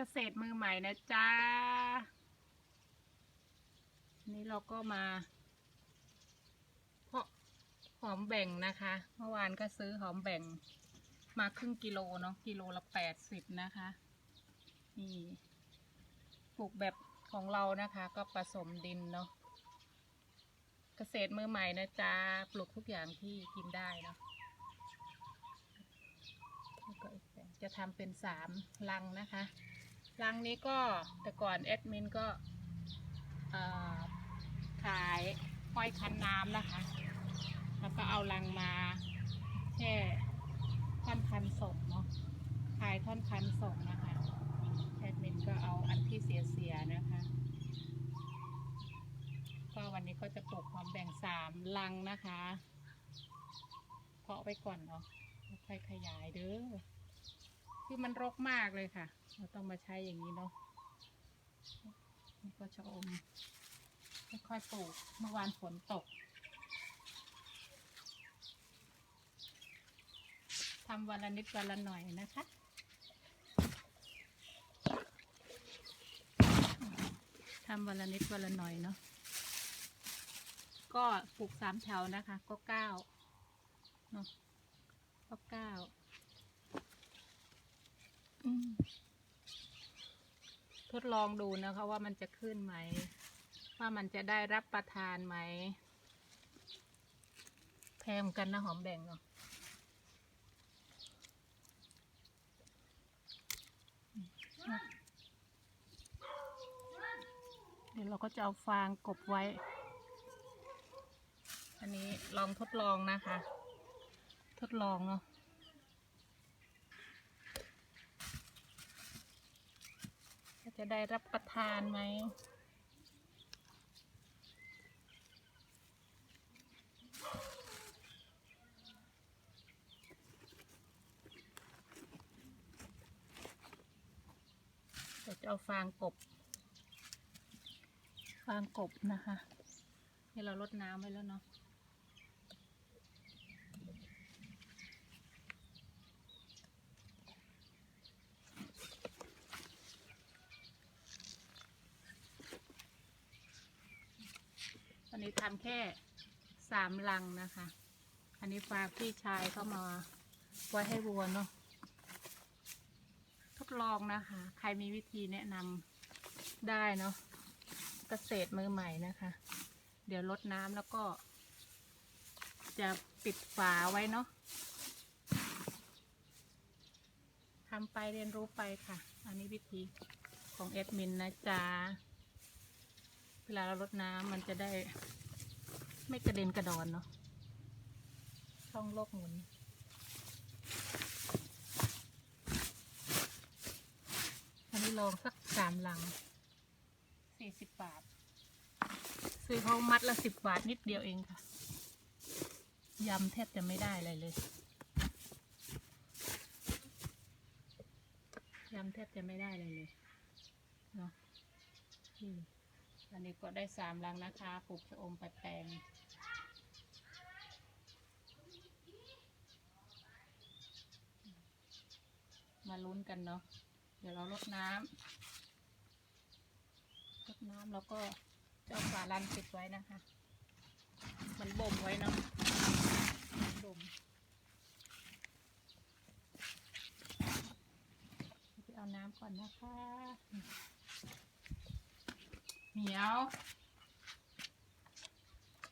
กษตรมือใหม่นะจ๊ะนี่เราก็มาเพาะหอมแบ่งนะคะ เมื่อวานก็ซื้อหอมแบ่งมาครึ่งกิโลเนาะกิโลละแปดสิบนะคะนี่ปลูกแบบของเรานะคะ ก็ผสมดินเนาะเกษตรมือใหม่นะจ๊ะปลูกทุกอย่างที่กินได้เนาะจะทำเป็นสามลังนะคะ ลังนี้ก็แต่ก่อนแอดมินก็เอ่อขายห้อยคันน้ำนะคะ แล้วก็เอาลังมาแค่ท่อนคันส่งเนาะ ขายท่อนคันส่งนะคะ แอดมินก็เอาอันที่เสียเสียๆนะคะ ก็วันนี้ก็จะปลูกหอมแบ่งสามลังนะคะ เพาะไว้ก่อนเนาะแล้วค่อยขยายเด้อ คือมันรกมากเลยค่ะ เราต้องมาใช้อย่างนี้เนาะนี่ก็ชะอมค่อยๆปลูกเมื่อวานฝนตกทำวันละนิดวันละหน่อยนะคะทำวันละนิดวันละหน่อยเนาะก็ปลูกสามแถวนะคะ ก็เก้าเนาะก็เก้า ทดลองดูนะคะว่ามันจะขึ้นไหม ว่ามันจะได้รับประทานไหมแพงเหมือนกันนะหอมแบ่งเนาะเดี๋ยวเราก็จะเอาฟางกบไว้ อันนี้ลองทดลองนะคะ ทดลองเนาะ ว่า จะได้รับประทานไหมเดี๋ยวจะเอาฟางกบ ฟางกบนะคะ นี่เราลดน้ำไว้แล้วเนาะ นนี้ทำแค่สามลังนะคะ อันนี้ฝากพี่ชายเข้ามาไว้ให้วัวเนาะทดลองนะคะ ใครมีวิธีแนะนำได้เนาะเกษตรมือใหม่นะคะ เดี๋ยวลดน้ำแล้วก็ จะปิดฝาไว้เนาะทำไปเรียนรู้ไปค่ะ อันนี้วิธีของเอดมินนะจ๊ะ วลาเราลดน้ำมันจะได้ ไม่กระเด็นกระดอนเนาะช่องโลกหมุนอันนี้ลองสักสามหลังสี่สิบบาท ซื้อเขามัดละสิบบาทนิดเดียวเองค่ะ ยำแทบจะไม่ได้อะไรเลย ยำแทบจะไม่ได้อะไรเลยเนาะ อันนี้ก็ได้สามลังนะคะปลูกชะอมไปแปลงมาลุ้นกันเนาะ เดี๋ยวเราลดน้ำลดน้ำแล้วก็จะเอาฝาลันปิดไว้นะคะ มันบ่มไว้เนาะบ่มไปเอาน้ำก่อนนะคะ เหนียว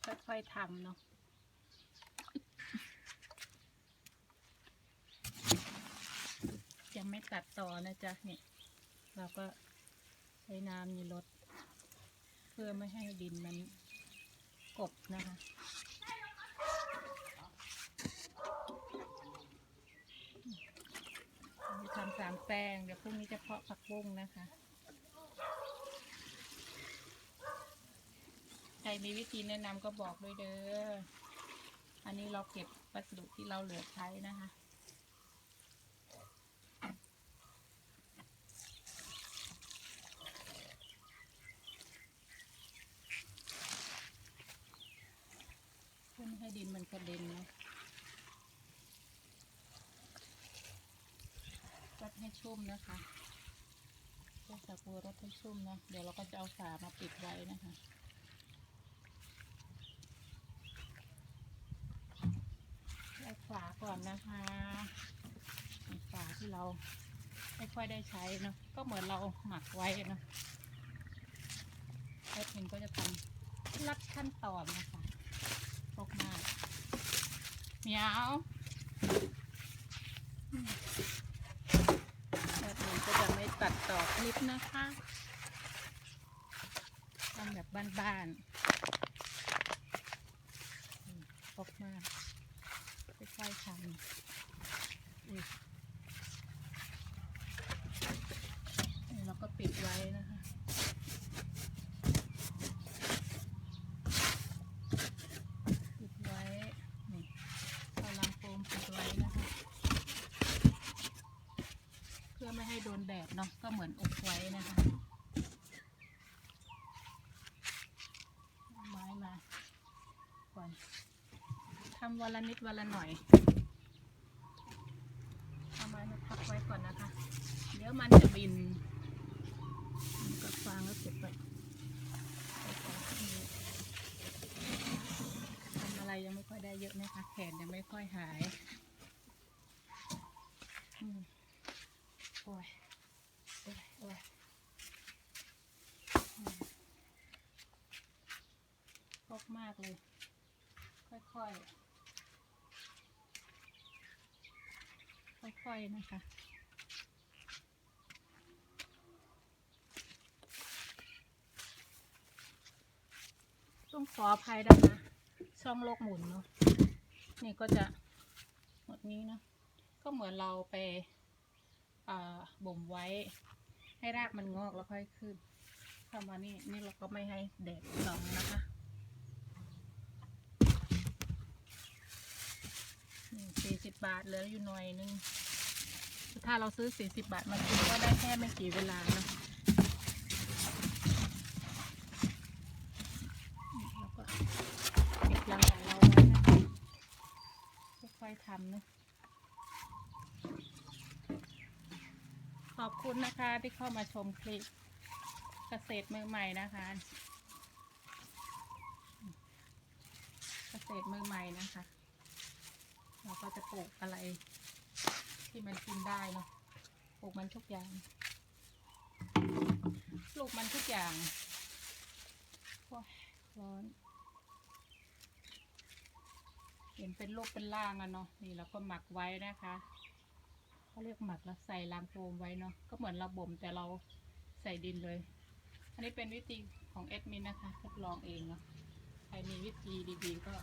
ค่อยๆทำเนาะยังไม่ตัดต่อนะจ๊ะเนี่ยเราก็ใช้น้ำนี่ลดเพื่อไม่ให้ดินมันกบนะคะจะทำสามแปลงเดี๋ยวพรุ่งนี้จะเพาะผักบุ้งนะคะ ใค รมีวิธีแนะนำก็บอกด้วยเด้อ อันนี้เราเก็บวัสดุที่เราเหลือใช้นะคะเพื่อไม่ให้ดินมันกระเด็นนะก็ให้ชุ่มนะคะก็สับปะรดให้ชุ่มนะ เดี๋ยวเราก็จะเอาฝามาปิดไว้นะคะเอาฝาก่ อนนะคะฝาที่เราไม่ค่อยได้ใช้เนาะก็เหมือนเราหมักไว้เนาะแอดมินก็จะทำลัดขั้นตอนนะคะพกมากเหมียวแอดมินก็จะไม่ตัดต่อคลิปนะคะทำแบบบ้านๆอืมพกมากค่อยๆทำอุ๊ยนี่เราก็ปิดไว้นะคะ ปิดไว้ นี่เอาลังโฟมปิดไว้นะคะ เพื่อไม่ให้โดนแดด เนาะก็เหมือนอบไว้นะคะไม้มาก่อนทำวันละนิดวันละหน่อยเอาไม้มาพักไว้ก่อนนะคะ เดี๋ยวมันจะบินมันก็ฟางแล้วเก็บไปทำอะไรยังไม่ค่อยได้เยอะนะคะแขนยังไม่ค่อยหายอมโอ้ยโอ้ยโอ้ยอืมพกมาก เลย ค่อยๆ ค่อยๆ นะคะต้องขออภัยด้วยนะ ช่องโลกหมุนเนาะ นี่ก็จะหมดนี้เนาะก็เหมือนเราไปบ่มไว้ให้รากมันงอกแล้วค่อยขึ้นเข้ามานี่นี่เราก็ไม่ให้แดดสองนะคะนี่ สี่สิบบาทเหลืออยู่หน่อยนึง ถ้าเราซื้อสี่สิบบาทมากินก็ได้แค่ไม่กี่เวลาเนาะแล้วก็ปิดรังของเราไว้นะค่อยๆทำเนะขอบคุณนะคะที่เข้ามาชมคลิปเกษตรมือใหม่นะคะ เกษตรมือใหม่นะคะ เราก็จะปลูกอะไร ที่มันกินได้เนาะปลูกมันทุกอย่างปลูกมันทุกอย่างโอ้ยร้อนเห็นเป็นรูปเป็นร่างอะเนาะนี่เราก็หมักไว้นะคะเขาเรียกหมักแล้วใส่ลางโฟมไว้เนาะก็เหมือนเราบ่มแต่เราใส่ดินเลย อันนี้เป็นวิธีของเอ็ดมินนะคะทดลองเองเนาะใครมีวิธีดีๆก็